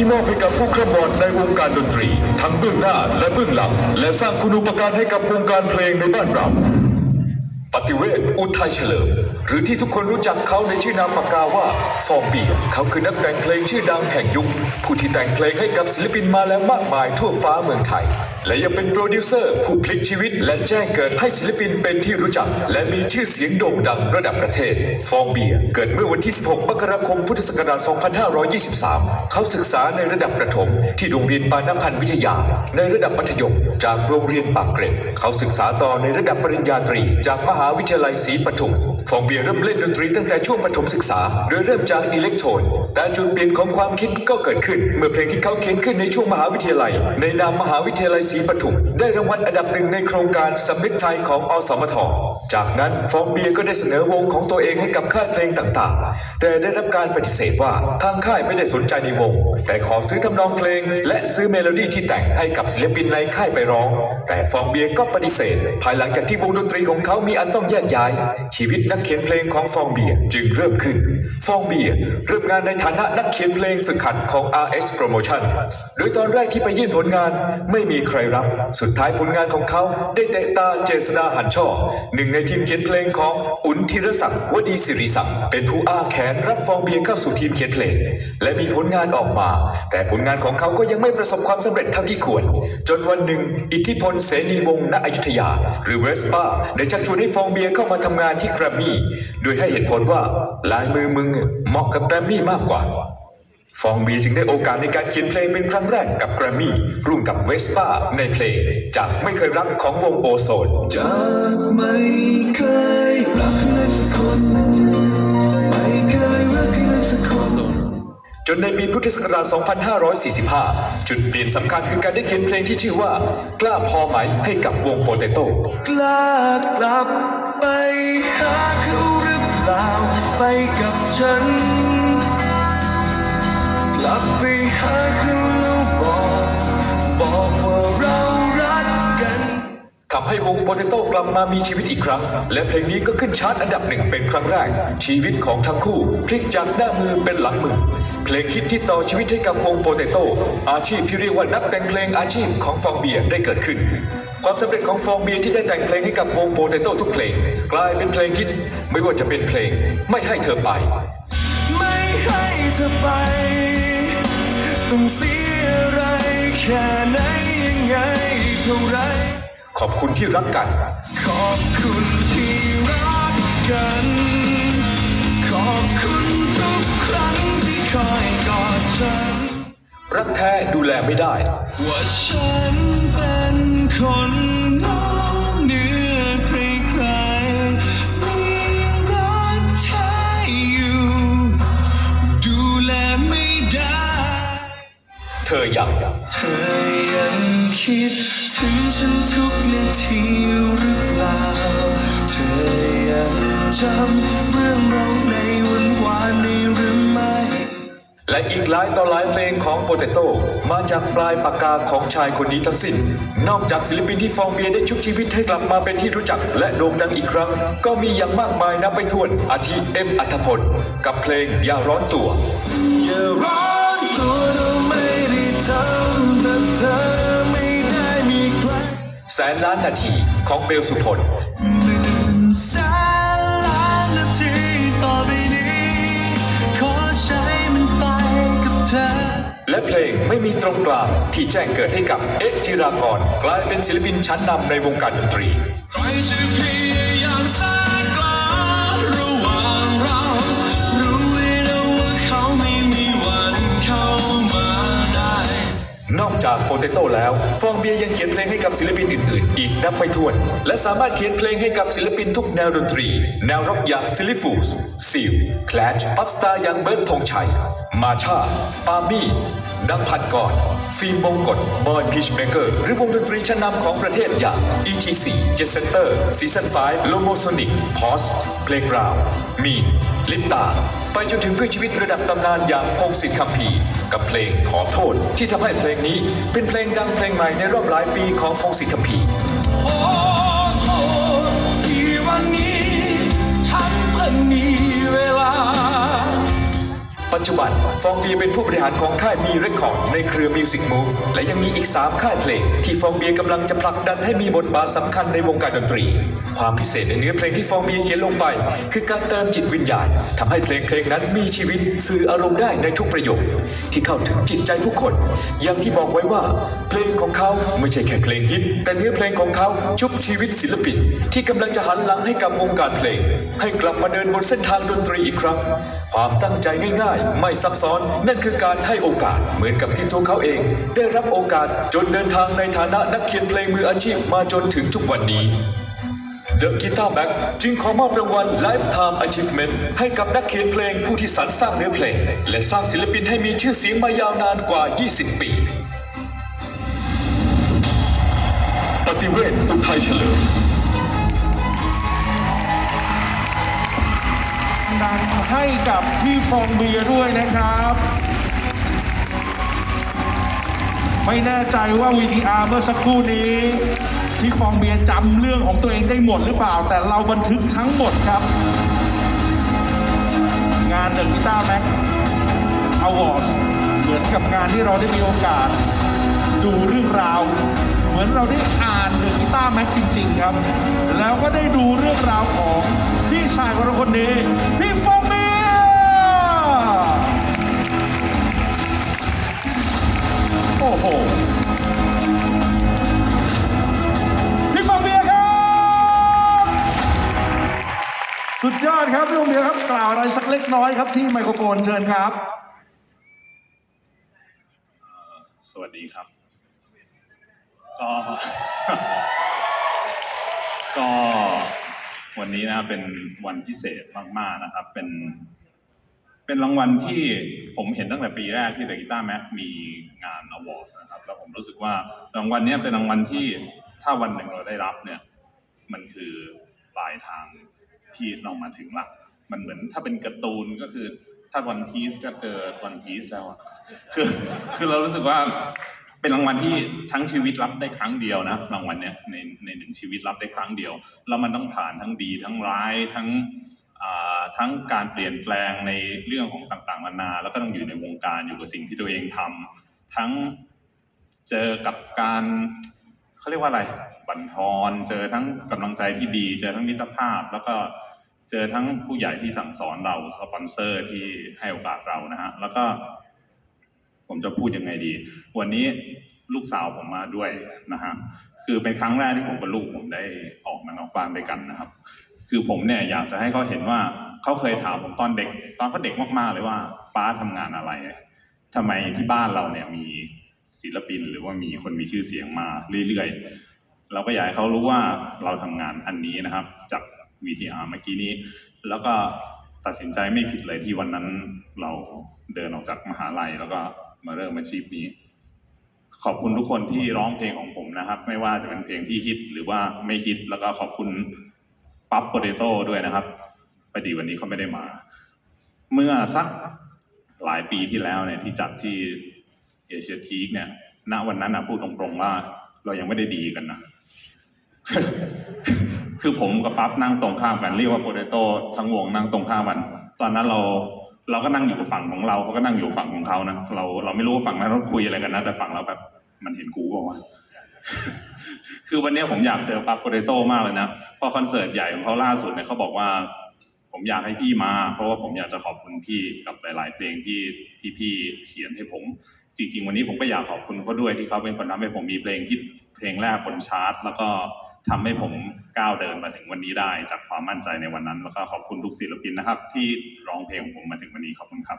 ที่มอบให้กับผู้คร่ำวอดในวงการดนตรี ทั้งเบื้องหน้าและเบื้องหลัง และสร้างคุณูปการให้กับวงการเพลงในบ้านเรา ปฏิเวศอุทัยเฉลิม หรือที่ทุกคนรู้จักเขาในชื่อนามปากกาว่าฟองเบียเขาคือนักแต่งเพลงชื่อดังแห่งยุค ผู้ที่แต่งเพลงให้กับศิลปินมาแล้วมากมายทั่วฟ้าเมืองไทย และยังเป็นโปรดิวเซอร์ผู้พลิกชีวิต และแจ้งเกิดให้ศิลปินเป็นที่รู้จัก และมีชื่อเสียงโด่งดังระดับประเทศ ฟองเบียเกิดเมื่อวันที่ 16 มกราคม พุทธศักราช 2523 เขาศึกษาในระดับประถม ที่โรงเรียนปานพันธ์วิทยา ในระดับมัธยม จากโรงเรียนปากเกร็ด เขาศึกษาต่อในระดับปริญญาตรี จากมหาวิทยาลัยศรีปทุม ฟองเบียร์เริ่มเล่นดนตรีตั้งแต่ช่วงประถมศึกษา โดยเริ่มจากอิเล็กโทรนแต่จุดเปลี่ยนของความคิดก็เกิดขึ้น เมื่อเพลงที่เขาเขียนขึ้นในช่วงมหาวิทยาลัย ในนามมหาวิทยาลัยศรีปทุมได้รางวัลอันดับหนึ่งในโครงการสำนึกไทยของอสมท จากนั้นฟองเบียร์ก็ได้เสนอวงของตัวเองให้กับค่ายเพลงต่างๆ แต่ได้รับการปฏิเสธว่าทางค่ายไม่ได้สนใจในวง แต่ขอซื้อทำนองเพลง และซื้อเมโลดี้ที่แต่งให้กับศิลปินในค่ายไปร้อง แต่ฟองเบียร์ก็ปฏิเสธ ภายหลังจากที่วงดนตรีของเขามีอันต้องแยกย้าย ชีวิตนักเขียนเพลงของฟองเบียร์จึงเริ่มขึ้น ฟองเบียร์เริ่มงานในฐานะนักเขียนเพลงฝึกหัดของ RS Promotion โดยตอนแรกที่ไปยื่นผลงานไม่มีใครรับ สุดท้ายผลงานของเขาได้เตะตาเจษดาหันช่อหนึ่งในทีมเขียนเพลงของอุ่นธีรศักดิ์วดีสิริศักดิ์เป็นผู้อ้าแขนรับฟองเบียร์เข้าสู่ทีมเขียนเพลง และมีผลงานออกมา แต่ผลงานของเขาก็ยังไม่ประสบความสำเร็จเท่าที่ควร จนวันหนึ่ง อิทธิพลเสนีวงศ์ณอยุธยา หรือเวสป้าได้ชักชวนให้ฟองเบียร์เข้ามาทำงานที่แกรมมี่โดยให้เหตุผลว่าลายมือมึงเหมาะกับแกรมมี่มากกว่า ฟองเบียร์จึงได้โอกาสในการเขียนเพลงเป็นครั้งแรกกับแกรมมี่ร่วมกับเวสป้าในเพลง จากไม่เคยรักของวงโอโซนจากไม่เคยรักใครสักคนไม่เคยรักใครสักคนจนในปีพุทธศักราช 2545 จุดเปลี่ยนสำคัญคือการได้เขียนเพลงที่ชื่อว่า กล้าพอไหมให้กับวงโปเตโต้กล้ากลับไปหาเขาหรือเปล่าไปกับฉัน ทำให้วงโปเตโต้กลับมามีชีวิตอีกครั้ง และเพลงนี้ก็ขึ้นชาร์ตอันดับหนึ่งเป็นครั้งแรก ชีวิตของทั้งคู่พลิกจากหน้ามือเป็นหลังมือ เพลงคิดที่ต่อชีวิตให้กับวงโปเตโต้อาชีพที่เรียกว่านักแต่งเพลงอาชีพของฟองเบียร์ได้เกิดขึ้น ความสำเร็จของฟองเบียร์ที่ได้แต่งเพลงให้กับวงโปเตโต้ทุกเพลง กลายเป็นเพลงฮิตไม่ว่าจะเป็นเพลงไม่ให้เธอไป ไม่ให้เธอไปต้องเสียอะไรแค่ไหนยังไงเท่าไร ขอบคุณที่รักกัน ขอบคุณที่รักกัน ขอบคุณทุกครั้งที่คอยกอดฉัน รักแท้ดูแลไม่ได้ ว่าฉันเป็นคนนอกเหนือใครใครๆไม่รักเธออยู่ ดูแลไม่ได้ เธอยัง เธอยังคิดถึงฉันทุกนา ทีหรือเปล่า เธอยังจำเรื่องเราในวันวานนี้หรือไม่ และอีกหลายต่อหลายเพลงของโปเตโต้มาจากปลายปากกาของชายคนนี้ทั้งสิ้น นอกจากศิลปินที่ฟองเบียร์ได้ชุบชีวิตให้กลับมาเป็นที่รู้จักและโด่งดังอีกครั้ง ก็มีอย่างมากมายนับไม่ถ้วนอาทิเอ็มอัธพล กับเพลงอย่าร้อนตัวอย่าร้อน สนล้านนาทีของเบลสุพลหมื่นแสนล้านนาทีต่อไปนี้ ขอใช้มันไปกับเธอ และเพลงไม่มีตรงกลางที่แจ้งเกิดให้กับเอ็กจิรากรกลายเป็นศิลปินชั้นนำในวงการดนตรีใครจะพยายามสร้างกลางระหว่างเรา นอกจากโปเตโต้แล้วฟองเบียยังเขียนเพลงให้กับศิลปินอื่นๆ อีกนับไม่ถ้วน และสามารถเขียนเพลงให้กับศิลปินทุกแนวดนตรี แนวร็อกอย่างซิลิฟูสซิลแคลชพับสตาร์อย่างเบิร์ดธงชัย มาชา ปามี่ดังพันก่อน ฟิล์มมงกฎบอยพีชเมเกอร์ หรือวงดนตรีชั้นนำของประเทศอย่าง ETC Jet Center Season 5 Lomosonic Pos Playground มี ลิปตา ไปจนถึงเพื่อชีวิตระดับตำนานอย่างพงศิษฐ์คำพีร์กับเพลงขอโทษที่ทำให้เพลงนี้เป็นเพลงดังเพลงใหม่ในรอบหลายปีของพงศิษฐ์คำพี ปัจจุบันฟองเบียเป็นผู้บริหารของค่ายมีเรคคอร์ดในเครือ Music Move และยังมีอีก 3 ค่ายเพลง ที่ฟองเบียกำลังจะผลักดันให้มีบทบาทสำคัญในวงการดนตรี ความพิเศษในเนื้อเพลงที่ฟองเบียเขียนลงไป คือการเติมจิตวิญญาณทำให้เพลงเพลงนั้นมีชีวิตสื่ออารมณ์ได้ในทุกประโยคที่เข้าถึงจิตใจผู้คน อย่างที่บอกไว้ว่า เพลงของเขาไม่ใช่แค่เพลงฮิต แต่เนื้อเพลงของเขาชุบชีวิตศิลปิน ที่กำลังจะหันหลังให้กับวงการเพลง ให้กลับมาเดินบนเส้นทางดนตรีอีกครั้ง ความตั้งใจง่ายไม่ซับซ้อน นั่นคือการให้โอกาส เหมือนกับที่ตัวเขาเอง ได้รับโอกาสจนเดินทางในฐานะนักเขียนเพลงมืออาชีพมาจนถึงทุกวันนี้ The Guitar Mac จึงขอมอบรางวัล Lifetime Achievement ให้กับนักเขียนเพลงผู้ที่สรรสร้างเนื้อเพลง และสร้างศิลปินให้มีชื่อเสียงมายาวนานกว่า 20 ปีปฏิเวทอุทัยเฉลิม ดังให้กับพี่ฟองเบียร์ด้วยนะครับ ไม่แน่ใจว่า VTR เมื่อสักครู่นี้พี่ฟองเบียร์จำเรื่องของตัวเองได้หมดหรือเปล่า แต่เราบันทึกทั้งหมดครับ งานเดอะกีตาร์แม็กอวอร์ดเหมือนกับงานที่เราได้มีโอกาส ดูเรื่องราว มือนเราได้อ่านเดอะกีตาร์แม็กจริง ๆ ครับ แล้วก็ได้ดูเรื่องราวของพี่ชายของเราคนนี้ พี่ฟองเบียโอ้โหพี่ฟองเบียครับ สุดยอดครับพี่ฟองเบียครับ กล่าวอะไรสักเล็กน้อยครับที่ไมโครโฟนเชิญครับ สวัสดีครับ ก็ก็วันนี้นะเป็นวันพิเศษมากๆนะครับ เป็น เป็นรางวัลที่ผมเห็นตั้งแต่ปีแรกที่ The Guitar Mac มีงาน Awards นะครับ แล้วผมรู้สึกว่ารางวัลนี้เป็นรางวัลที่ถ้าวันหนึ่งเราได้รับเนี่ย มันคือปลายทางที่เรามาถึงละมันเหมือนถ้าเป็นการ์ตูนก็คือถ้าวันพีซก็เจอวันพีซแล้วอะคือคือเรารู้สึกว่า เป็นรางวัลที่ทั้งชีวิตรับได้ครั้งเดียวนะรางวัลเนี้ยในในหนึ่งชีวิตรับได้ครั้งเดียวแล้วมันต้องผ่านทั้งดีทั้งร้ายทั้งทั้งการเปลี่ยนแปลงในเรื่องของต่างๆนานา แล้วก็ต้องอยู่ในวงการอยู่กับสิ่งที่ตัวเองทำทั้งเจอกับการเขาเรียกว่าอะไรบั่นทอนเจอทั้งกำลังใจที่ดี เจอทั้งมิตรภาพ แล้วก็เจอทั้งผู้ใหญ่ที่สั่งสอนเราสปอนเซอร์ที่ให้โอกาสเรานะฮะแล้วก็ ผมจะพูดยังไงดี วันนี้ลูกสาวผมมาด้วยนะฮะคือเป็นครั้งแรกที่ผมกับลูกผมได้ออกมานอกบ้านด้วยกันนะครับ คือผมเนี่ยอยากจะให้เขาเห็นว่าเขาเคยถามผมตอนเด็ก ตอนเขาเด็กมากๆเลยว่า ป้าทำงานอะไรทำไมที่บ้านเราเนี่ยมีศิลปินหรือว่ามีคนมีชื่อเสียงมาเรื่อยๆ เราก็อยากให้เขารู้ว่าเราทำงานอันนี้นะครับ จาก VTR เมื่อกี้นี้ แล้วก็ตัดสินใจไม่ผิดเลยที่วันนั้นเราเดินออกจากมหาลัยแล้วก็ มาเริ่มอาชีพนี้ ขอบคุณทุกคนที่ร้องเพลงของผมนะครับ ไม่ว่าจะเป็นเพลงที่ฮิตหรือว่าไม่ฮิตแล้วก็ขอบคุณปั๊บโปเตโต้ด้วยนะครับพอดีวันนี้เขาไม่ได้มา เมื่อสักหลายปีที่แล้วเนี่ยที่จัดที่เอเชียทีกเนี่ย ณวันนั้นนะพูดตรงๆว่า เรายังไม่ได้ดีกันนะคือผมกับปั๊บนั่งตรงข้ามกันเรียกว่าโปเตโต้ทั้งวงนั่งตรงข้ามกัน ตอนนั้นเรา เราก็นั่งอยู่ฝั่งของเราเขาก็นั่งอยู่ฝั่งของเขานะเราเราไม่รู้ว่าฝั่งนั้นเขาคุยอะไรกันนะแต่ฝั่งเราแบบมันเห็นกูเปล่าคือวันนี้ผมอยากเจอปั๊บโปเตโต้มากเลยนะเพราะคอนเสิร์ตใหญ่ของเขาล่าสุดเนี่ยเขาบอกว่า ผมอยากให้พี่มา เพราะว่าผมอยากจะขอบคุณพี่กับหลาย ๆ เพลงที่ที่พี่เขียนให้ผม จริง ๆ วันนี้ผมก็อยากขอบคุณเขาด้วยที่เขาเป็นคนทำให้ผมมีเพลงฮิตเพลงแรกบนชาร์ตแล้วก็ทำให้ผม ก้าวเดินมาถึงวันนี้ได้จากความมั่นใจในวันนั้น แล้วก็ขอบคุณทุกศิลปินนะครับ ที่ร้องเพลงของผมมาถึงวันนี้ขอบคุณครับ